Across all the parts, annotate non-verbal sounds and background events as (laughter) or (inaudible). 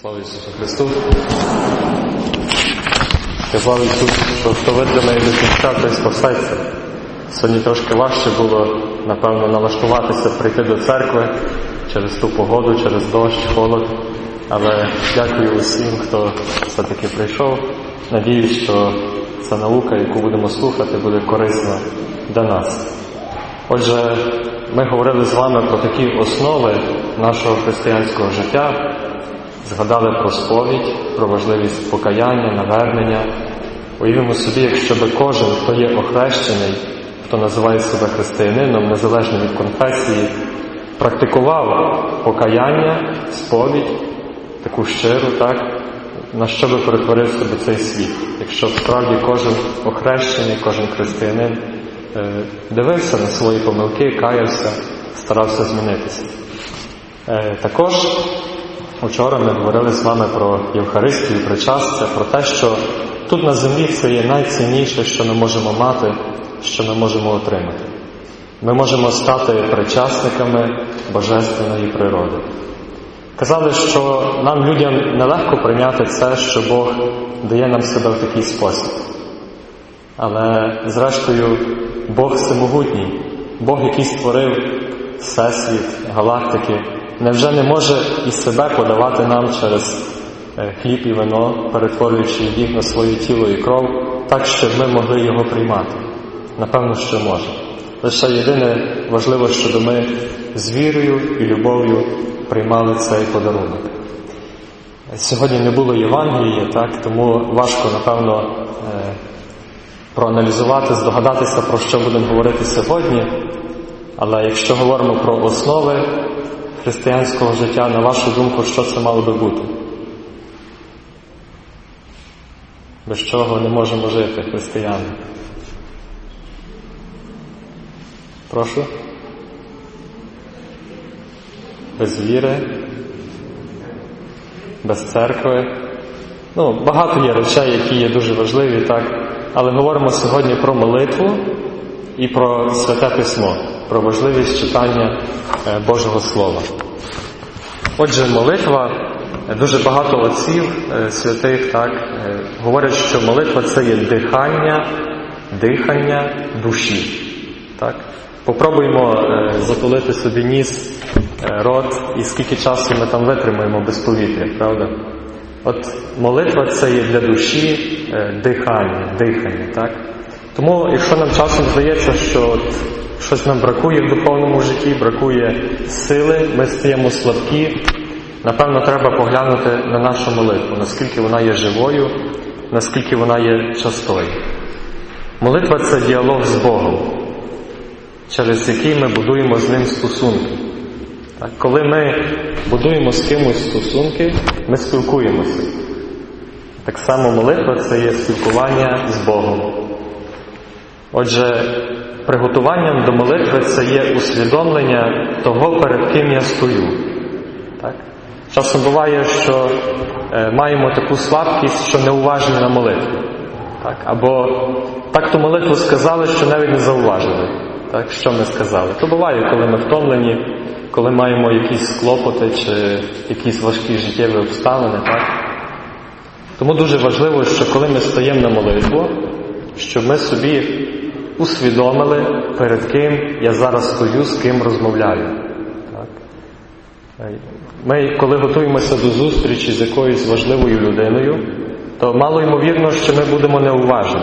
Слава Ісусу Христу! Сказав Ісус, що хто видримає до кінця, той спасеться. Сьогодні трошки важче було, напевно, налаштуватися, прийти до церкви через ту погоду, через дощ, холод. Але дякую усім, хто все-таки прийшов. Надіюсь, що ця наука, яку будемо слухати, буде корисна для нас. Отже, ми говорили з вами про такі основи нашого християнського життя, згадали про сповідь, про важливість покаяння, навернення. Уявімо собі, якщо би кожен, хто є охрещений, хто називає себе християнином, незалежно від конфесії, практикував покаяння, сповідь, таку щиру, так, на що би перетворився би цей світ, якщо справді кожен охрещений, кожен християнин е, дивився на свої помилки, каявся, старався змінитися. Е, також Учора ми говорили з вами про Євхаристію, причастя, про те, що тут на землі це є найцінніше, що ми можемо мати, що ми можемо отримати. Ми можемо стати причасниками Божественної природи. Казали, що нам, людям, нелегко прийняти це, що Бог дає нам себе в такий спосіб. Але, зрештою, Бог всемогутній, Бог, який створив Всесвіт, галактики, невже не може і себе подавати нам через хліб і вино, перетворюючи їх на своє тіло і кров, так, щоб ми могли його приймати? Напевно, що може. Лише єдине важливо, щоб ми з вірою і любов'ю приймали цей подарунок. Сьогодні не було Євангелії, так, тому важко, напевно, проаналізувати, здогадатися, про що будемо говорити сьогодні. Але якщо говоримо про основи християнського життя, на вашу думку, що це мало би бути? Без чого не можемо жити християни? Прошу? Без віри, без церкви. Ну, багато є речей, які є дуже важливі, так? Але говоримо сьогодні про молитву і про святе письмо, про важливість читання Божого Слова. Отже, молитва, дуже багато отців святих так, говорять, що молитва це є дихання, дихання душі. Так? Попробуємо затулити собі ніс, рот, і скільки часу ми там витримаємо без повітря, правда? От молитва це є для душі дихання, дихання. так? Тому, якщо нам часом здається, що от щось нам бракує в духовному житті, бракує сили, ми стаємо слабкі, напевно, треба поглянути на нашу молитву, наскільки вона є живою, наскільки вона є частою. Молитва це діалог з Богом, через який ми будуємо з ним стосунки. Коли ми будуємо з кимось стосунки, ми спілкуємося. Так само молитва це є спілкування з Богом. Отже, приготуванням до молитви це є усвідомлення того, перед ким я стою. Так? Часом буває, що е, маємо таку слабкість, що неуважні на молитву. Так? Або так ту молитву сказали, що навіть не зауважили, так? що ми сказали. То буває, коли ми втомлені, коли маємо якісь клопоти чи якісь важкі життєві обставини. Так? Тому дуже важливо, що коли ми стаємо на молитву, щоб ми собі усвідомили, перед ким я зараз стою, з ким розмовляю. Так? Ми, коли готуємося до зустрічі з якоюсь важливою людиною, то мало ймовірно, що ми будемо неуважні.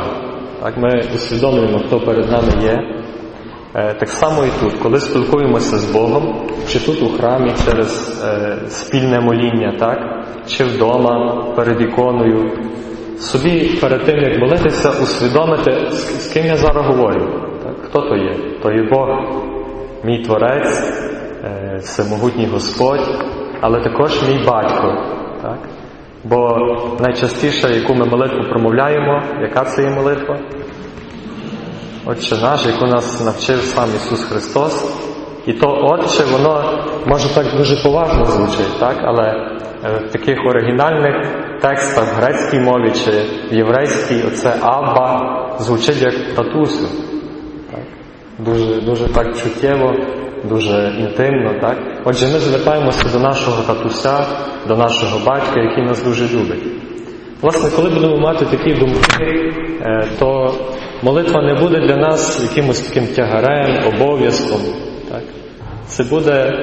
Так? Ми усвідомлюємо, хто перед нами є. Так само і тут, коли спілкуємося з Богом, чи тут у храмі через е, спільне моління, так? чи вдома перед іконою, собі перед тим, як молитися, усвідомити, з, ким я зараз говорю. Так? Хто то є? То є Бог, мій Творець, е, всемогутній Господь, але також мій батько. Так? Бо найчастіше, яку ми молитву промовляємо, яка це є молитва? Отче наш, яку нас навчив сам Ісус Христос. І то Отче, воно може так дуже поважно звучить, так? але в таких оригінальних текстах в грецькій мові чи в єврейській оце Абба звучить як татусю. Так? Дуже, дуже так чуттєво, дуже інтимно. Так? Отже, ми звертаємося до нашого татуся, до нашого батька, який нас дуже любить. Власне, коли будемо мати такі думки, е, то молитва не буде для нас якимось таким тягарем, обов'язком. Так? Це буде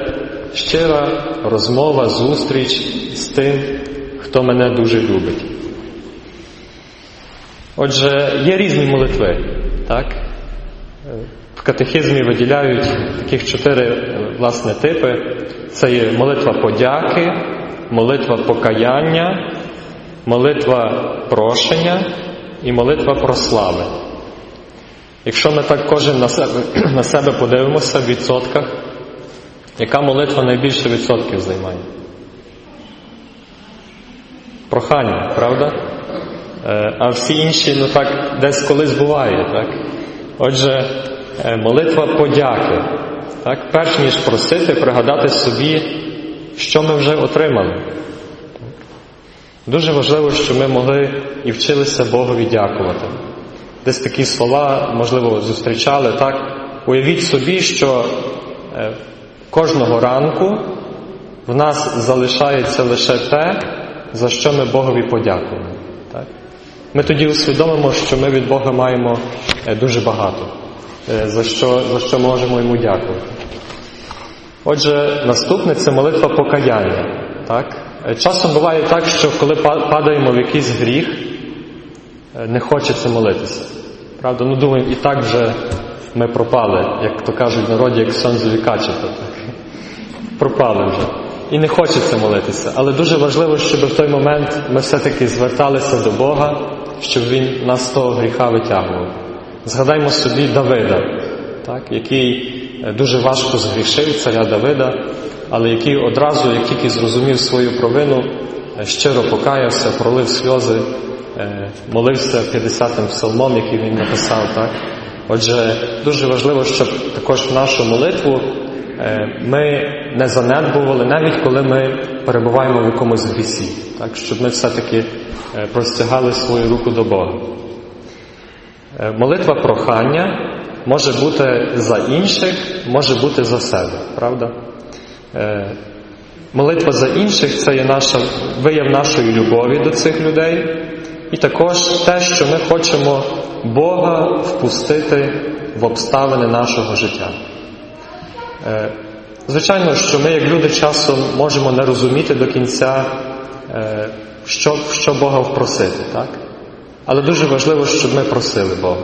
щира розмова, зустріч з тим, хто мене дуже любить. Отже, є різні молитви. Так? В катехизмі виділяють таких чотири власне типи. Це є молитва подяки, молитва покаяння, молитва прошення і молитва прослави. Якщо ми так кожен на себе, (clears throat) на себе подивимося в відсотках, яка молитва найбільше відсотків займає? Прохання, правда? Е, А всі інші, ну так, десь колись буває, так? Отже, е, молитва подяки. Так? Перш ніж просити, пригадати собі, що ми вже отримали. Дуже важливо, щоб ми могли і вчилися Богові дякувати. Десь такі слова, можливо, зустрічали, так? Уявіть собі, що е, кожного ранку в нас залишається лише те, за що ми Богові подякуємо. Так? Ми тоді усвідомимо, що ми від Бога маємо е, дуже багато, е, за що, за що можемо йому дякувати. Отже, наступне це молитва покаяння. Так? Е, Часом буває так, що коли падаємо в якийсь гріх, не хочеться молитися. Правда, ну думаю, і так вже ми пропали, як то кажуть в народі, як сонзові качета. Пропали вже. І не хочеться молитися. Але дуже важливо, щоб в той момент ми все-таки зверталися до Бога, щоб Він нас з того гріха витягував. Згадаймо собі Давида, так, який е, дуже важко згрішив, царя Давида, але який одразу, як тільки зрозумів свою провину, е, щиро покаявся, пролив сльози, е, молився 50-м псалмом, який він написав. Так? Отже, дуже важливо, щоб також нашу молитву е, ми не занедбували, навіть коли ми перебуваємо в якомусь грісі, так? щоб ми все-таки е, простягали свою руку до Бога. Е, Молитва прохання може бути за інших, може бути за себе, правда? Молитва за інших це є наша, вияв нашої любові до цих людей, і також те, що ми хочемо Бога впустити в обставини нашого життя. Е, Звичайно, що ми, як люди, часом можемо не розуміти до кінця, е, що, що Бога впросити, так? Але дуже важливо, щоб ми просили Бога.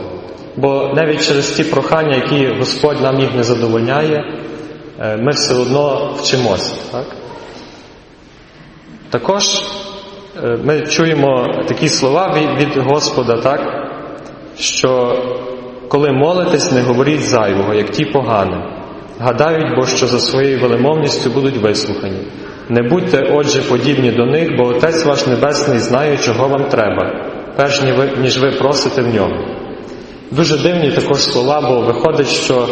Бо навіть через ті прохання, які Господь нам їх не задовольняє, е, ми все одно вчимося. Так? Також ми чуємо такі слова від Господа, так? Що коли молитесь, не говоріть зайвого, як ті погані. Гадають, бо що за своєю велемовністю будуть вислухані. Не будьте, отже, подібні до них, бо Отець ваш Небесний знає, чого вам треба, перш ніж ви, просите в ньому. Дуже дивні також слова, бо виходить, що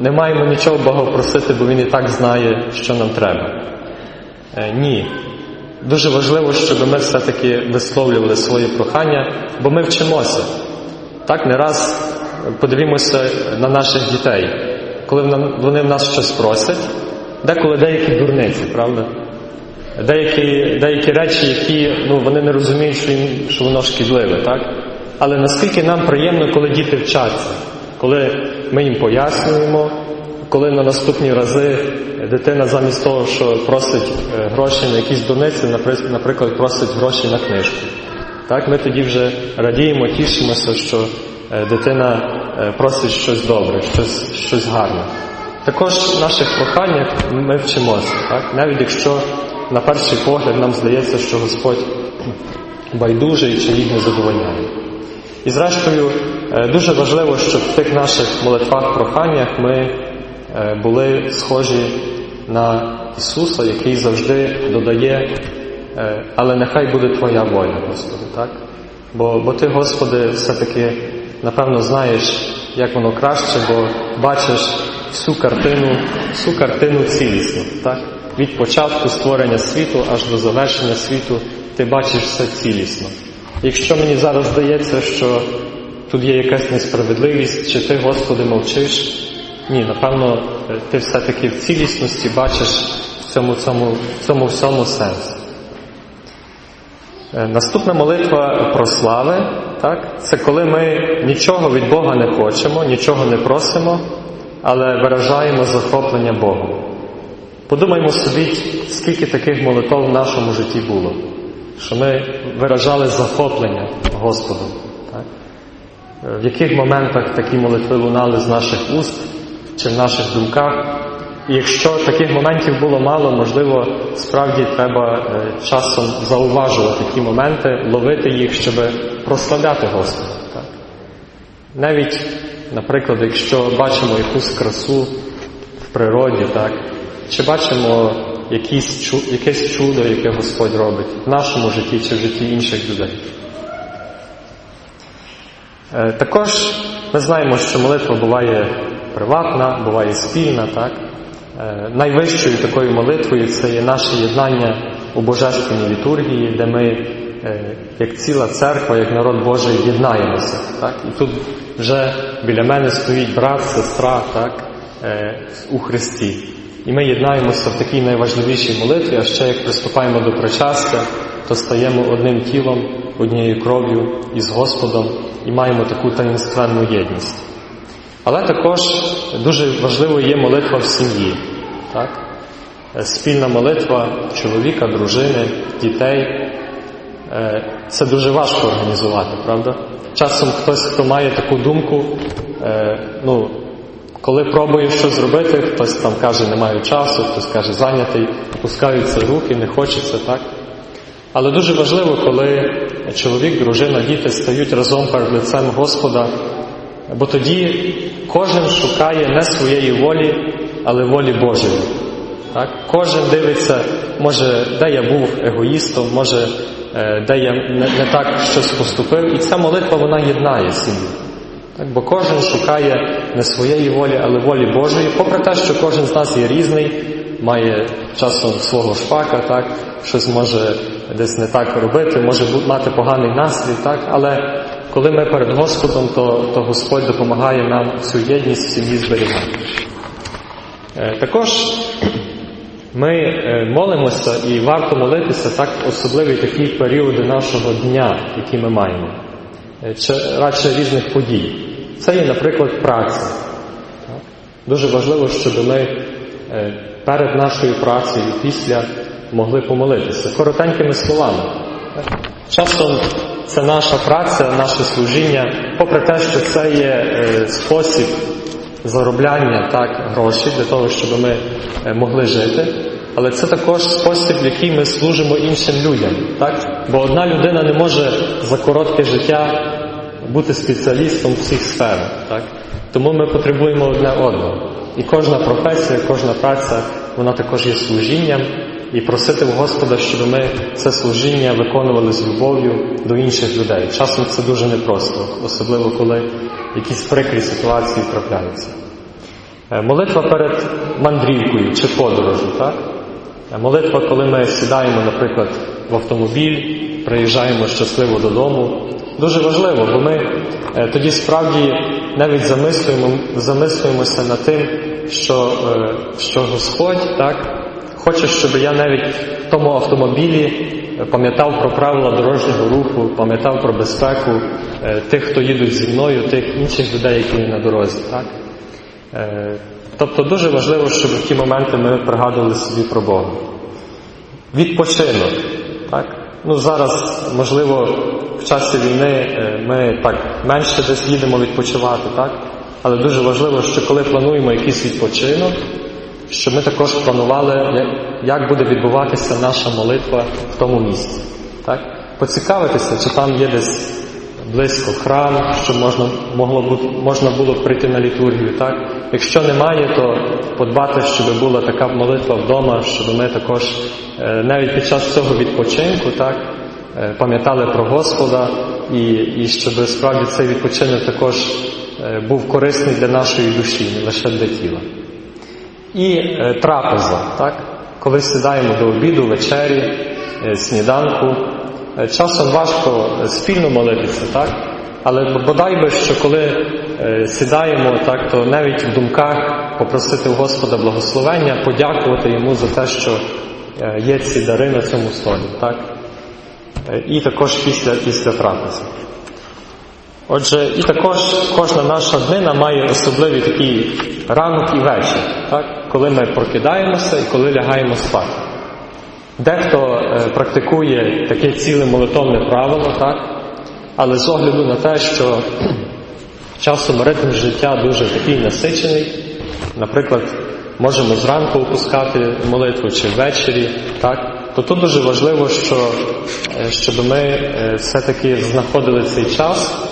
не маємо нічого Бога просити, бо Він і так знає, що нам треба. Е, ні. Дуже важливо, щоб ми все-таки висловлювали свої прохання, бо ми вчимося. Так, не раз подивімося на наших дітей, коли вони в нас щось просять, деколи деякі дурниці, правда? Деякі деякі речі, які ну, вони не розуміють, що, їм, що воно шкідливе, так? Але наскільки нам приємно, коли діти вчаться, коли ми їм пояснюємо, коли на наступні рази дитина замість того, що просить гроші на якісь дурниці, наприклад, просить гроші на книжку. Так, Ми тоді вже радіємо, тішимося, що дитина просить щось добре, щось, щось гарне. Також в наших проханнях ми вчимося, так? навіть якщо на перший погляд нам здається, що Господь байдужий чи їх не задовольняє. І зрештою, дуже важливо, щоб в тих наших молитвах, проханнях ми були схожі на Ісуса, який завжди додає, але нехай буде Твоя воля, Господи, так? Бо, бо Ти, Господи, все-таки, напевно, знаєш, як воно краще, бо бачиш всю картину, всю картину цілісно, так? Від початку створення світу аж до завершення світу ти бачиш все цілісно. Якщо мені зараз здається, що тут є якась несправедливість, чи ти, Господи, мовчиш, Ні, напевно, е, ти все-таки в цілісності бачиш в цьому, цьому, в цьому всьому сенс. Е, Наступна молитва про слави, так? це коли ми нічого від Бога не хочемо, нічого не просимо, але виражаємо захоплення Богом. Подумаймо собі, скільки таких молитв в нашому житті було, що ми виражали захоплення Господом. Так? Е, В яких моментах такі молитви лунали з наших уст чи в наших думках. І якщо таких моментів було мало, можливо, справді треба е, часом зауважувати ті моменти, ловити їх, щоб прославляти Господа. Так? Навіть, наприклад, якщо бачимо якусь красу в природі, так, чи бачимо якісь, якесь чудо, яке Господь робить в нашому житті чи в житті інших людей. Е, Також ми знаємо, що молитва буває приватна, буває спільна, так? Е, Найвищою такою молитвою це є наше єднання у Божественній літургії, де ми, е, як ціла церква, як народ Божий, єднаємося. Так? І тут вже біля мене стоїть брат, сестра так? е, у Христі. І ми єднаємося в такій найважливішій молитві, а ще як приступаємо до причастя, то стаємо одним тілом, однією кров'ю із Господом і маємо таку таїнственну єдність. Але також дуже важливою є молитва в сім'ї. Так? Спільна молитва чоловіка, дружини, дітей. Е, Це дуже важко організувати, правда? Часом хтось, хто має таку думку, е, ну, коли пробує щось зробити, хтось там каже, не маю часу, хтось каже, зайнятий, опускаються руки, не хочеться, так? Але дуже важливо, коли чоловік, дружина, діти стають разом перед лицем Господа, бо тоді кожен шукає не своєї волі, але волі Божої. Так? Кожен дивиться, може, де я був егоїстом, може, е, де я не, не так щось поступив. І ця молитва вона єднає сім'ю. Бо кожен шукає не своєї волі, але волі Божої, попри те, що кожен з нас є різний, має часом свого шпака, так? щось може десь не так робити, може мати поганий настрій, так? але коли ми перед Господом, то, то Господь допомагає нам цю єдність в сім'ї зберігати. Е, Також ми е, молимося і варто молитися так особливі такі періоди нашого дня, які ми маємо, Е, чи радше різних подій. Це є, наприклад, праця. Дуже важливо, щоб ми перед нашою працею, після могли помолитися коротенькими словами. Часом це наша праця, наше служіння, попри те, що це є е, спосіб заробляння так, грошей для того, щоб ми е, могли жити. Але це також спосіб, в який ми служимо іншим людям. Так? Бо одна людина не може за коротке життя бути спеціалістом всіх сферах. Так? Тому ми потребуємо одне одного. І кожна професія, кожна праця, вона також є служінням. І просити в Господа, щоб ми це служіння виконували з любов'ю до інших людей. Часом це дуже непросто, особливо коли якісь прикрі ситуації трапляються. Е, Молитва перед мандрівкою чи подорожю, так? Е, Молитва, коли ми сідаємо, наприклад, в автомобіль, приїжджаємо щасливо додому. Дуже важливо, бо ми е, тоді справді навіть замислюємо, замислюємося над тим, що, що Господь так, хоче, щоб я навіть в тому автомобілі е, пам'ятав про правила дорожнього руху, пам'ятав про безпеку е, тих, хто їдуть зі мною, тих інших людей, які є на дорозі. Так? Е, Тобто дуже важливо, щоб в ті моменти ми пригадували собі про Бога. Відпочинок. Так? Ну, зараз, можливо, в часі війни ми так менше десь їдемо відпочивати, так? але дуже важливо, що коли плануємо якийсь відпочинок, щоб ми також планували, як буде відбуватися наша молитва в тому місці. Так? Поцікавитися, чи там є десь близько храм, щоб можна, могло бути, можна було прийти на літургію. Так? Якщо немає, то подбати, щоб була така молитва вдома, щоб ми також е, навіть під час цього відпочинку так, е, пам'ятали про Господа і, і щоб справді цей відпочинок також е, був корисний для нашої душі, не лише для тіла. І е, трапеза, так? коли сідаємо до обіду, вечері, е, сніданку. Е, Часом важко спільно молитися, так? але бодай би, що коли сідаємо, так, то навіть в думках попросити у Господа благословення, подякувати йому за те, що є ці дари на цьому столі. Так? І також після, після трапези. Отже, і також кожна наша днина має особливий такий ранок і вечір, так? Коли ми прокидаємося і коли лягаємо спати. Дехто е, практикує таке ціле молитовне правило, так? але з огляду на те, що (clears throat) часом ритм життя дуже такий насичений, наприклад, можемо зранку опускати молитву чи ввечері, так? то тут дуже важливо, що, е, щоб ми е, все-таки знаходили цей час.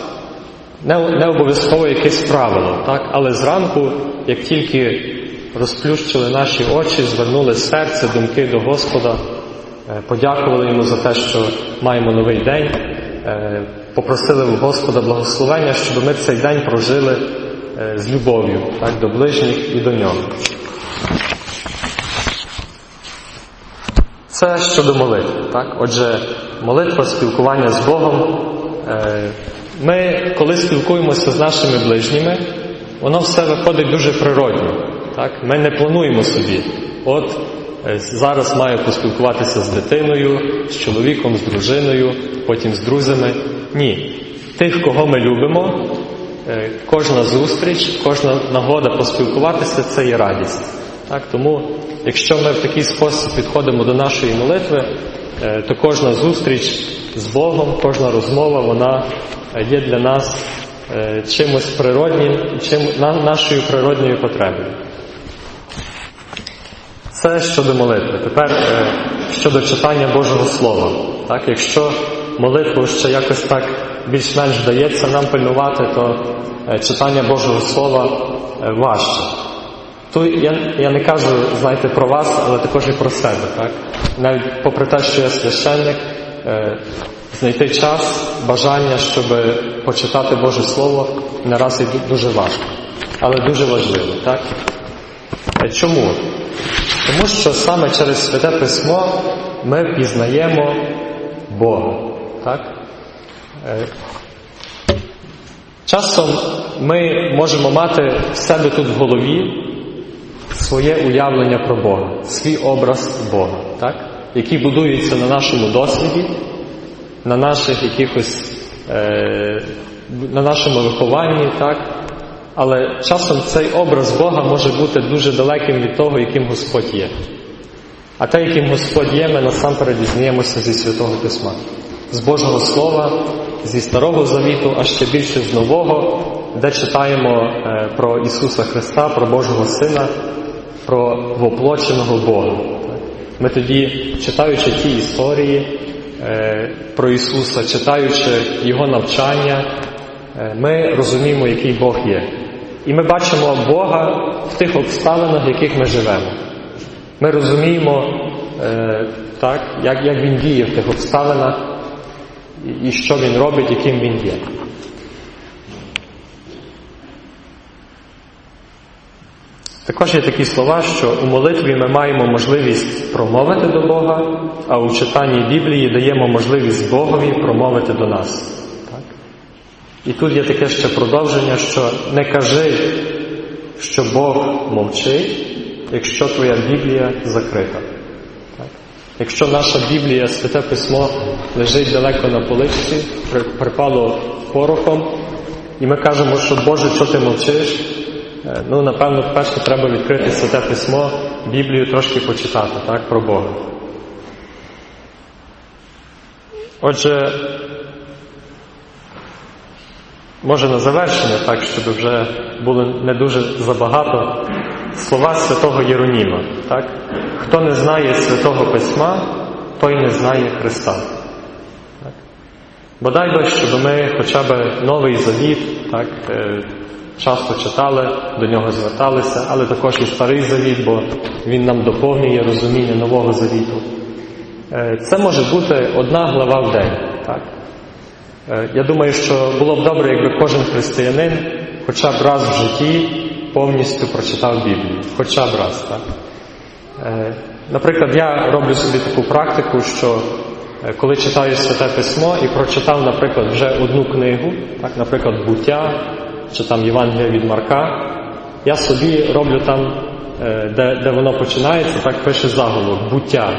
Не, не обов'язково якесь правило, так? але зранку, як тільки розплющили наші очі, звернули серце, думки до Господа, е, подякували йому за те, що маємо новий день, е, попросили в Господа благословення, щоб ми цей день прожили е, з любов'ю так, до ближніх і до нього. Це щодо молитви. Так? Отже, молитва, спілкування з Богом. Ми, коли спілкуємося з нашими ближніми, воно все виходить дуже природньо. Так? Ми не плануємо собі. От е, зараз маю поспілкуватися з дитиною, з чоловіком, з дружиною, потім з друзями. Ні. Тих, кого ми любимо, е, кожна зустріч, кожна нагода поспілкуватися це є радість. Так? Тому, якщо ми в такий спосіб підходимо до нашої молитви, е, то кожна зустріч з Богом, кожна розмова, вона є для нас чимось природнім, чим, нашою природньою потребою. Це щодо молитви. Тепер е, щодо читання Божого Слова. Так, якщо молитву ще якось так більш-менш вдається нам пильнувати, то е, читання Божого Слова е, важче. Тут я, я не кажу, знаєте, про вас, але також і про себе. Так? Навіть попри те, що я священник, знайти час, бажання, щоб почитати Боже Слово, не раз і дуже важко. Але дуже важливо. Так? Чому? Тому що саме через Святе Письмо ми пізнаємо Бога. Так? Е, Часом ми можемо мати в себе тут в голові своє уявлення про Бога, свій образ Бога, так? який будується на нашому досвіді, на наших якихось, е, на нашому вихованні, так? Але часом цей образ Бога може бути дуже далеким від того, яким Господь є. А те, яким Господь є, ми насамперед дізнаємося зі Святого Письма, з Божого Слова, зі Старого Завіту, а ще більше з Нового, де читаємо е, про Ісуса Христа, про Божого Сина, про воплоченого Бога. Ми тоді, читаючи ті історії е, про Ісуса, читаючи Його навчання, е, ми розуміємо, який Бог є. І ми бачимо Бога в тих обставинах, в яких ми живемо. Ми розуміємо, е, так, як, як Він діє в тих обставинах і, і що Він робить, яким Він є. Також є такі слова, що у молитві ми маємо можливість промовити до Бога, а у читанні Біблії даємо можливість Богові промовити до нас. І тут є таке ще продовження, що не кажи, що Бог мовчить, якщо твоя Біблія закрита. Так? Якщо наша Біблія, Святе Письмо, лежить далеко на поличці, припало порохом, і ми кажемо, що Боже, що ти мовчиш, Е, ну, напевно, перше треба відкрити Святе Письмо, Біблію трошки почитати, так, про Бога. Отже, може на завершення, так, щоб вже було не дуже забагато, слова святого Єроніма. Так? Хто не знає святого Письма, той не знає Христа. Так? Бодай би, щоб ми хоча б Новий Завіт, так, е, часто читали, до нього зверталися, але також і Старий Завіт, бо він нам доповнює розуміння Нового Завіту. Е, Це може бути одна глава в день. Так? Е, Я думаю, що було б добре, якби кожен християнин хоча б раз в житті повністю прочитав Біблію. Хоча б раз. Так? Е, Наприклад, я роблю собі таку практику, що е, коли читаю Святе Письмо і прочитав, наприклад, вже одну книгу, так, наприклад, буття чи там Євангелія від Марка, я собі роблю там, де, де воно починається, так пише заголовок, буття.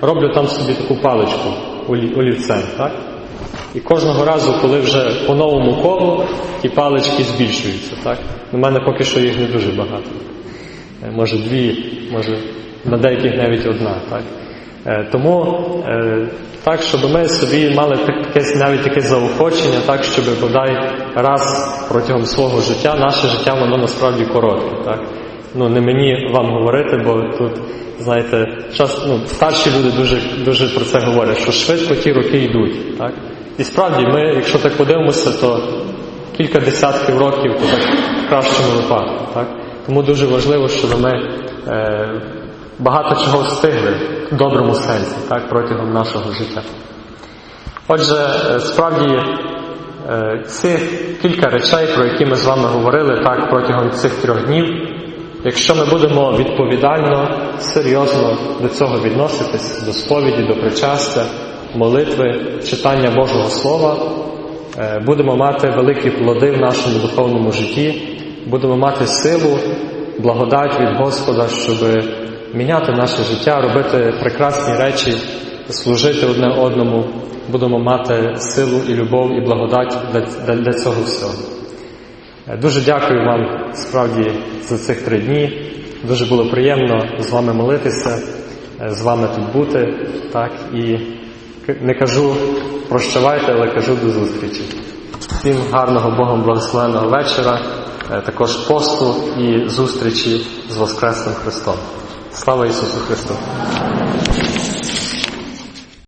Роблю там собі таку паличку олівцем, так? І кожного разу, коли вже по новому колу, ті палички збільшуються, так? У мене поки що їх не дуже багато. Е, Може дві, може на деяких навіть одна, так? Е, Тому е, так, щоб ми собі мали таке, навіть таке заохочення, так, щоб бодай раз протягом свого життя, наше життя воно насправді коротке. Так? Ну, не мені вам говорити, бо тут, знаєте, час, ну, старші люди дуже, дуже про це говорять, що швидко ті роки йдуть. Так? І справді, ми, якщо так подивимося, то кілька десятків років то так в кращому випадку. Так? Тому дуже важливо, щоб ми е, багато чого встигли в доброму сенсі так, протягом нашого життя. Отже, е, справді е, ці кілька речей, про які ми з вами говорили так, протягом цих трьох днів, якщо ми будемо відповідально, серйозно до цього відноситись, до сповіді, до причастя, молитви, читання Божого Слова, е, будемо мати великі плоди в нашому духовному житті, будемо мати силу, благодать від Господа, щоб міняти наше життя, робити прекрасні речі, служити одне одному, будемо мати силу і любов і благодать для, для, цього всього. Е, Дуже дякую вам справді за цих три дні. Дуже було приємно з вами молитися, е, з вами тут бути. Так, і не кажу прощавайте, але кажу до зустрічі. Всім гарного Богом благословеного вечора, е, також посту і зустрічі з Воскресним Христом. Слава Ісусу Христу!